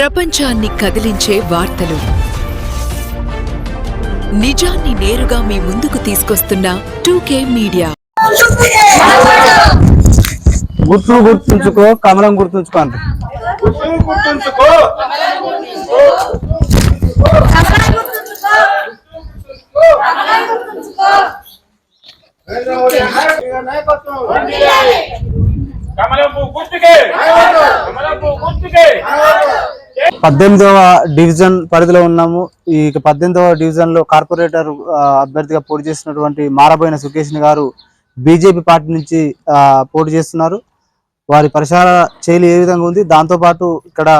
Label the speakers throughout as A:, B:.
A: ప్రపంచాన్ని కదిలించే వార్తలు. నిజాన్ని నేరుగా మీ ముందుకు తీసుకొస్తున్న టూకే మీడియా.
B: గుర్తులు గుర్తుంచుకో కమలం గుర్తుంచుకో
C: కమలంపు గుర్తుకే కమలంపు గుర్తుకే
B: పద్దెనిమిదవ డివిజన్ పరిధిలో ఉన్నాము. ఈ పద్దెనిమిదవ డివిజన్లో కార్పొరేటర్ అభ్యర్థిగా పోటీ చేసినటువంటి మారబోయిన సుకేష్ గారు బీజేపీ పార్టీ నుంచి పోటీ చేస్తున్నారు. వారి పరిసర శైలి ఏ విధంగా ఉంది? దాంతో పాటు ఇక్కడ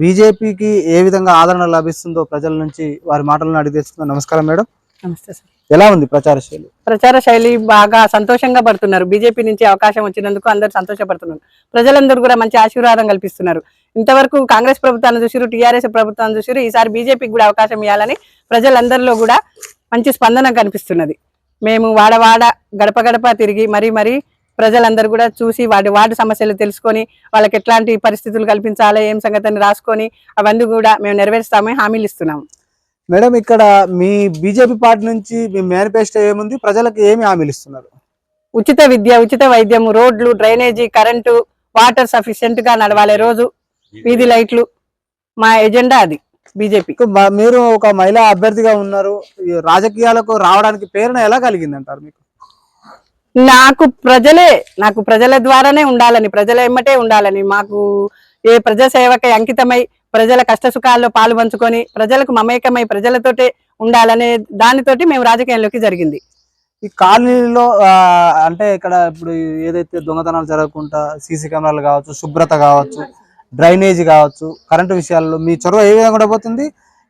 B: బీజేపీకి ఏ విధంగా ఆదరణ లభిస్తుందో ప్రజల నుంచి వారి మాటలను అడిగి తెలుసుకుందాం. నమస్కారం మేడం.
D: నమస్తే సార్.
B: ఎలా ఉంది ప్రచార శైలి?
D: ప్రచార శైలి బాగా సంతోషంగా పడుతున్నారు. బీజేపీ నుంచి అవకాశం వచ్చినందుకు అందరూ సంతోషపడుతున్నారు. ప్రజలందరూ కూడా మంచి ఆశీర్వాదం కల్పిస్తున్నారు. ఇంతవరకు కాంగ్రెస్ ప్రభుత్వాన్ని చూసిరు టీఆర్ఎస్ ప్రభుత్వాన్ని చూసిరు ఈసారి బీజేపీకి కూడా అవకాశం ఇవ్వాలని ప్రజలందరిలో కూడా మంచి స్పందన కనిపిస్తున్నది. మేము వాడవాడ గడప గడప తిరిగి మరీ మరీ ప్రజలందరూ కూడా చూసి వాడి వార్డు సమస్యలు తెలుసుకొని వాళ్ళకి ఎట్లాంటి పరిస్థితులు కల్పించాలి ఏం సంగతిని రాసుకొని అవన్నీ కూడా మేము నెరవేరుస్తామని హామీలు ఇస్తున్నాము.
B: మేడం ఇక్కడ మీ బీజేపీ పార్టీ నుంచి మీ మేనిఫెస్టో ఏముంది? ప్రజలకు ఏమి హామీలు ఇస్తున్నారు?
D: ఉచిత విద్య ఉచిత వైద్యము రోడ్లు డ్రైనేజీ కరెంటు వాటర్ సఫిషియెంట్గా నడవాలి రోజు. వీధి లైట్లు. మా ఎజెండా అది బీజేపీ.
B: మీరు ఒక మహిళా అభ్యర్థిగా ఉన్నారు. రాజకీయాలకు రావడానికి ప్రేరణ ఎలా కలిగింది అంటారు మీకు?
D: నాకు ప్రజలే నాకు ప్రజల ద్వారానే ఉండాలని ప్రజల ఎమ్మటే ఉండాలని మాకు ఏ ప్రజా సేవకై అంకితమై ప్రజల కష్ట సుఖాల్లో పాలు పంచుకొని ప్రజలకు మమేకమై ప్రజలతోటే ఉండాలనే దానితోటి మేము రాజకీయంలోకి జరిగింది.
B: ఈ కాలనీలో అంటే ఇక్కడ ఇప్పుడు ఏదైతే దొంగతనాలు జరగకుండా సీసీ కెమెరాలు కావచ్చు శుభ్రత కావచ్చు డ్రైనేజీ కావచ్చు కరెంటు విషయాల్లో మీ చొరవ ఏ విధంగా ఉండబోతుంది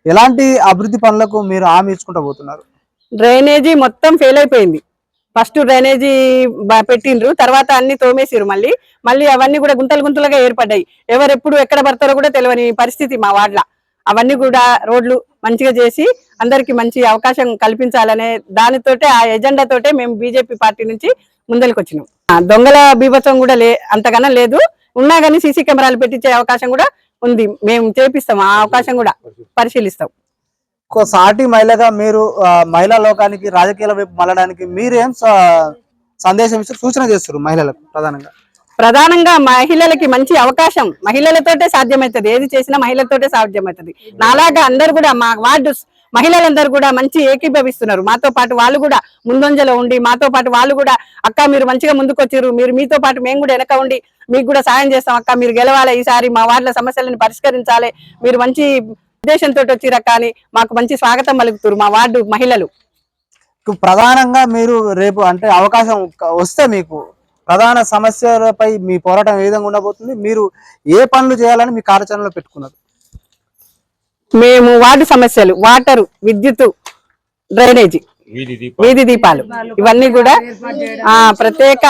B: ఎలాంటి అభివృద్ధి పనులకు మీరు హామీ ఇచ్చుకుంటూ పోతున్నారు?
D: డ్రైనేజీ మొత్తం ఫెయిల్ అయిపోయింది. ఫస్ట్ డ్రైనేజీ పెట్టిండ్రు. తర్వాత అన్ని తోమేసిరు మళ్ళీ. మళ్ళీ అవన్నీ కూడా గుంతలు గుంతలుగా ఏర్పడ్డాయి. ఎవరు ఎప్పుడు ఎక్కడ పడతారో కూడా తెలియని పరిస్థితి మా వాడ్ల. అవన్నీ కూడా రోడ్లు మంచిగా చేసి అందరికి మంచి అవకాశం కల్పించాలనే దానితోటే ఆ ఎజెండా తోటే మేము బీజేపీ పార్టీ నుంచి ముందరికి వచ్చినాం దొంగల బీభత్సం కూడా లే అంతగానం లేదు. ఉన్నా కానీ సీసీ కెమెరాలు పెట్టించే అవకాశం కూడా ఉంది. మేము చేపిస్తాం ఆ అవకాశం కూడా పరిశీలిస్తాం.
B: సాటి మహిళగా మీరు మహిళా లోకానికి రాజకీయాల వైపు మళ్ళడానికి మీరేం స- సందేశం ఇచ్చి సూచన చేస్తారు మహిళలకు ప్రధానంగా?
D: ప్రధానంగా మహిళలకి మంచి అవకాశం. మహిళలతోటే సాధ్యమవుతుంది ఏది చేసినా మహిళలతోటే సాధ్యమవుతుంది నాలాగా అందరు కూడా మా వార్డు మహిళలందరూ కూడా మంచి ఏకీభవిస్తున్నారు. మాతో పాటు వాళ్ళు కూడా ముందంజలో ఉండి మాతో పాటు వాళ్ళు కూడా అక్క మీరు మంచిగా ముందుకొచ్చారు మీరు మీతో పాటు మేము కూడా వెనక ఉండి మీకు కూడా సాయం చేస్తాం. అక్క మీరు గెలవాలి? ఈసారి మా వార్డుల సమస్యలను పరిష్కరించాలి. మీరు మంచి ఉద్దేశంతో వచ్చిరక్క అని మాకు మంచి స్వాగతం పలుకుతారు మా వార్డు మహిళలు.
B: ప్రధానంగా మీరు రేపు అంటే అవకాశం వస్తే మీకు ప్రధాన సమస్యలపై మీ పోరాటం ఏ విధంగా ఉండబోతుంది? మీరు ఏ పనులు చేయాలని మీ కార్యాచరణలో పెట్టుకున్నారు?
D: మేము వార్డు సమస్యలు వాటరు విద్యుత్ డ్రైనేజీ వీధి దీపాలు ఇవన్నీ కూడా ఆ ప్రత్యేక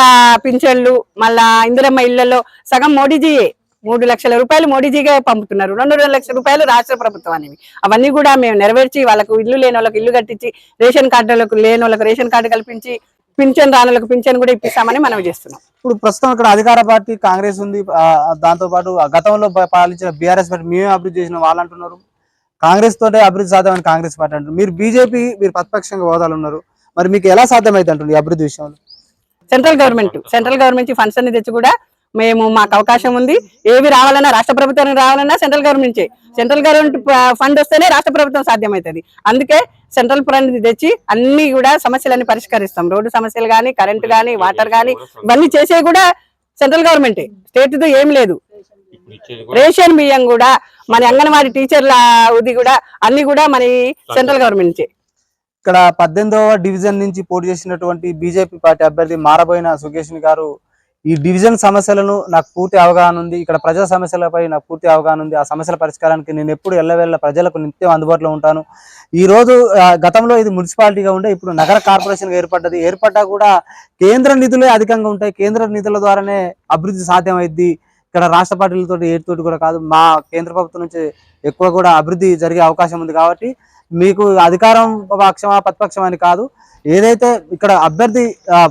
D: పింఛన్లు మళ్ళా ఇందిరమ్మ ఇళ్ళలో సగం మోడీజీయే. మూడు లక్షల రూపాయలు మోడీజీగా పంపుతున్నారు. రెండు రెండు లక్షల రూపాయలు రాష్ట్ర ప్రభుత్వానికి అవన్నీ కూడా మేము నెరవేర్చి వాళ్ళకు ఇల్లు లేని వాళ్ళకి ఇల్లు కట్టించి రేషన్ కార్డులకు లేని వాళ్ళకి రేషన్ కార్డు కల్పించి పింఛన్ రానులకు పింఛన్ కూడా ఇప్పిస్తామని మనం చేస్తున్నాం.
B: ఇప్పుడు ప్రస్తుతం ఇక్కడ అధికార పార్టీ కాంగ్రెస్ ఉంది. దాంతో పాటు ఆ గతంలో పాలించిన బీఆర్ఎస్ పార్టీ మేమే అభివృద్ధి చేసిన వాళ్ళు అంటున్నారు. కాంగ్రెస్ తోటే అభివృద్ధి సాధ్యమని కాంగ్రెస్ పార్టీ అంటారు మీరు బీజేపీ మీరు ప్రతిపక్షంగా హోదాలు ఉన్నారు. మరి మీకు ఎలా సాధ్యమైతే అంటుంది ఈ అభివృద్ధి విషయంలో?
D: Central government central government funds అన్ని తెచ్చి కూడా మేము మాకు అవకాశం ఉంది. ఏవి రావాలన్నా రాష్ట్ర ప్రభుత్వానికి రావాలన్నా సెంట్రల్ గవర్నమెంట్ నుంచి. సెంట్రల్ గవర్నమెంట్ ఫండ్ వస్తేనే రాష్ట్ర ప్రభుత్వం సాధ్యమవుతుంది. అందుకే సెంట్రల్ ఫండ్ తెచ్చి అన్ని కూడా సమస్యలన్నీ పరిష్కరిస్తాం. రోడ్డు సమస్యలు కానీ కరెంటు కానీ వాటర్ కానీ ఇవన్నీ చేసేవి కూడా సెంట్రల్ గవర్నమెంటే. స్టేట్ ఏం లేదు. రేషన్ బియ్యం కూడా మన అంగన్వాడీ టీచర్ల ఇది కూడా అన్ని కూడా మన సెంట్రల్ గవర్నమెంట్ నుంచే
B: ఇక్కడ పద్దెనిమిదవ డివిజన్ నుంచి పోటీ చేసినటువంటి బీజేపీ పార్టీ అభ్యర్థి మారబోయిన సుకేష్ గారు ఈ డివిజన్ సమస్యలను నాకు పూర్తి అవగాహన ఉంది. ఇక్కడ ప్రజా సమస్యలపై నాకు పూర్తి అవగాహన ఉంది. ఆ సమస్యల పరిష్కారానికి నేను ఎప్పుడు ఎల్లవేళ్ళ ప్రజలకు నిత్యం అందుబాటులో ఉంటాను. ఈ రోజు గతంలో ఇది మున్సిపాలిటీగా ఉండే ఇప్పుడు నగర కార్పొరేషన్ ఏర్పడ్డది. ఏర్పడ్డా కూడా కేంద్ర నిధులే అధికంగా ఉంటాయి. కేంద్ర నిధుల ద్వారానే అభివృద్ధి సాధ్యమైద్ది. ఇక్కడ రాష్ట్ర పార్టీలతో ఏటితోటి కూడా కాదు మా కేంద్ర ప్రభుత్వం నుంచి ఎక్కువ కూడా అభివృద్ధి జరిగే అవకాశం ఉంది కాబట్టి మీకు అధికారం పక్షమా ప్రతిపక్షం అని కాదు. ఏదైతే ఇక్కడ అభ్యర్థి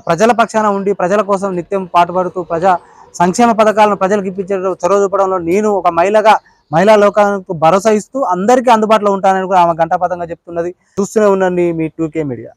B: ప్రజల పక్షాన ఉండి ప్రజల కోసం నిత్యం పాటుపడుతూ ప్రజా సంక్షేమ పథకాలను ప్రజలకు ఇప్పించే చొరవ చూపడంలో నేను ఒక మహిళగా మహిళా లోకానికి భరోసా ఇస్తూ అందరికీ అందుబాటులో ఉంటానని కూడా ఆమె గంటాపథంగా చెప్తున్నది. చూస్తూనే ఉండండి మీ టూకే మీడియా.